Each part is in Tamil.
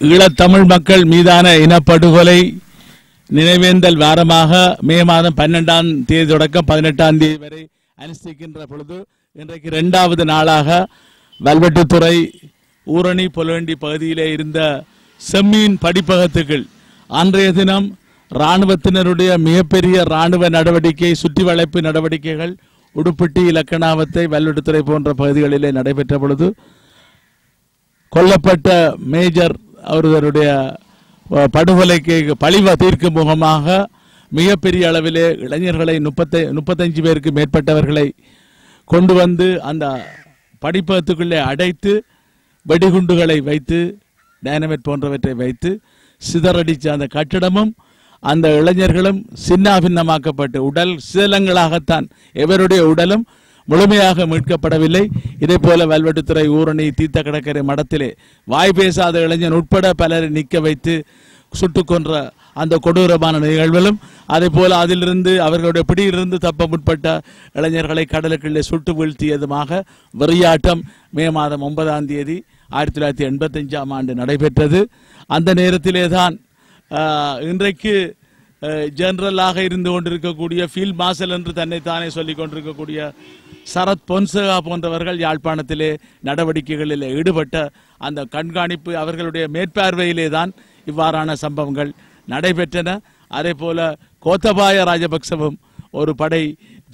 ஈழத்தமிழ் மக்கள் மீதான இனப்படுகொலை நினைவேந்தல் வாரமாக மே மாதம் பன்னெண்டாம் தேதி தொடக்கம் பதினெட்டாம் தேதி வரை அனுஷ்டிக்கின்ற பொழுது இன்றைக்கு இரண்டாவது நாளாக வல்வெட்டுத்துறை ஊரணி புலவண்டி பகுதியிலே இருந்த செம்மீன் படிப்பகத்துக்கள் அன்றைய தினம் இராணுவத்தினருடைய மிகப்பெரிய இராணுவ நடவடிக்கை சுற்றி வளைப்பு நடவடிக்கைகள் உடுப்பிட்டி இலக்கணாவத்தை வல்வெட்டுத்துறை போன்ற பகுதிகளிலே நடைபெற்ற பொழுது கொல்லப்பட்ட மேஜர் அவர்களுடைய படுகொலைக்கு பழிவ தீர்க்கும் முகமாக மிகப்பெரிய அளவிலே இளைஞர்களை முப்பத்தை முப்பத்தஞ்சு பேருக்கு மேற்பட்டவர்களை கொண்டு வந்து அந்த படிப்பகத்துக்குள்ளே அடைத்து வெடிகுண்டுகளை வைத்து டைனமேட் போன்றவற்றை வைத்து சிதறடிச்ச அந்த கட்டிடமும் அந்த இளைஞர்களும் சின்னாபின்னமாக்கப்பட்டு உடல் சிதலங்களாகத்தான் எவருடைய உடலும் முழுமையாக மீட்கப்படவில்லை. இதே போல வல்வெட்டுத்துறை ஊரணி தீர்த்த கடற்கரை மடத்திலே வாய் பேசாத இளைஞன் உட்பட பலரை நிற்க வைத்து சுட்டுக் கொன்ற அந்த கொடூரமான நிகழ்வுகளும் அதே போல அதிலிருந்து அவர்களுடைய பிடியிலிருந்து தப்ப முற்பட்ட இளைஞர்களை கடலுக்குள்ளே சுட்டு வீழ்த்தியதுமாக வெறியாட்டம் மே மாதம் ஒன்பதாம் தேதி ஆயிரத்தி தொள்ளாயிரத்தி எண்பத்தஞ்சாம் ஆண்டு நடைபெற்றது. அந்த நேரத்திலே தான் இன்றைக்கு ஜெனரலாக இருந்து கொண்டிருக்கக்கூடிய ஃபீல்ட் மார்ஷல் என்று தன்னைத்தானே சொல்லிக் கொண்டிருக்கக்கூடிய சரத் பொன்சகா போன்றவர்கள் யாழ்ப்பாணத்திலே நடவடிக்கைகளில் ஈடுபட்ட அந்த கண்காணிப்பு அவர்களுடைய மேற்பார்வையிலே தான் இவ்வாறான சம்பவங்கள் நடைபெற்றன. அதே போல கோத்தபாய ராஜபக்சவும் ஒரு படை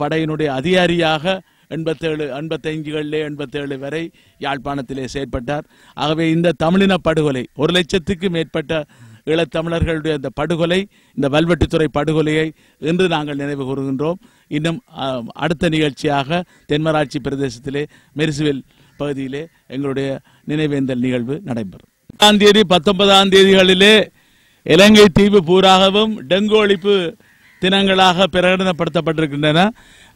படையினுடைய அதிகாரியாக எண்பத்தேழு எண்பத்தைஞ்சுகளிலே எண்பத்தேழு வரை யாழ்ப்பாணத்திலே செயற்பட்டார். ஆகவே இந்த தமிழின படுகொலை ஒரு லட்சத்துக்கு மேற்பட்ட ஈழத்தமிழர்களுடைய இந்த படுகொலை இந்த வல்வெட்டித்துறை படுகொலையை இன்று நாங்கள் நினைவு கூறுகின்றோம். இன்னும் அடுத்த நிகழ்ச்சியாக தென்மராட்சி பிரதேசத்திலே மெரிசுவில் பகுதியிலே எங்களுடைய நினைவேந்தல் நிகழ்வு நடைபெறும். பத்தாம் தேதி பத்தொன்பதாம் தேதிகளிலே இலங்கை தீவு பூராகவும் டெங்கு ஒழிப்பு தினங்களாக பிரகடனப்படுத்தப்பட்டிருக்கின்றன.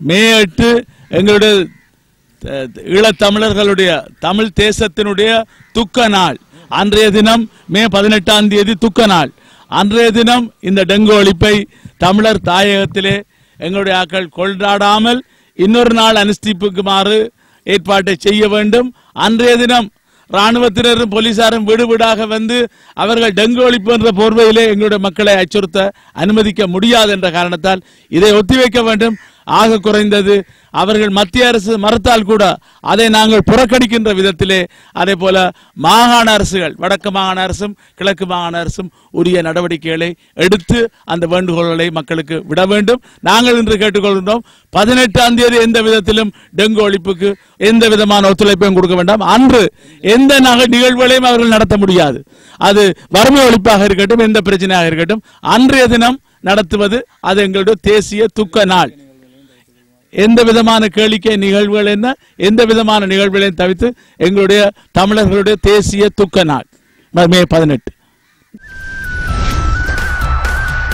மே எட்டு எங்களுடைய ஈழத்தமிழர்களுடைய தமிழ் தேசத்தினுடைய துக்க நாள். அன்றைய தினம் மே பதினெட்டாம் தேதி துக்க நாள். அன்றைய தினம் இந்த டெங்கு ஒழிப்பை தமிழர் தாயகத்திலே எங்களுடைய ஆக்கள் கொண்டாடாமல் இன்னொரு நாள் அனுஷ்டிப்புக்குமாறு ஏற்பாட்டை செய்ய வேண்டும். அன்றைய தினம் ராணுவத்தினரும் போலீசாரும் வீடு வீடாக வந்து அவர்கள் டெங்கு ஒழிப்பு என்ற போர்வையிலே எங்களுடைய மக்களை அச்சுறுத்த அனுமதிக்க முடியாது என்ற காரணத்தால் இதை ஒத்திவைக்க வேண்டும். ஆக குறைந்தது அவர்கள் மத்திய அரசு மறுத்தால் கூட அதை நாங்கள் புறக்கணிக்கின்ற விதத்திலே அதே போல மாகாண அரசுகள் வடக்கு மாகாண அரசும் கிழக்கு மாகாண அரசும் உரிய நடவடிக்கைகளை எடுத்து அந்த வேண்டுகோள்களை மக்களுக்கு விட வேண்டும். நாங்கள் இன்று கேட்டுக்கொள்கின்றோம் பதினெட்டாம் தேதி எந்த விதத்திலும் டெங்கு ஒழிப்புக்கு எந்த விதமான ஒத்துழைப்பையும் கொடுக்க வேண்டாம். அன்று எந்த நிகழ்வுகளையும் அவர்கள் நடத்த முடியாது. அது வறுமை ஒழிப்பாக இருக்கட்டும் எந்த பிரச்சனையாக இருக்கட்டும் அன்றைய தினம் நடத்துவது அது எங்களுடைய தேசிய துக்க நாள். எந்த விதமான கேளிக்கை நிகழ்வுகள் என்ன எந்த விதமான நிகழ்வுகளையும் தவிர்த்து எங்களுடைய தமிழர்களுடைய தேசிய துக்க நாள். மே பதினெட்டு.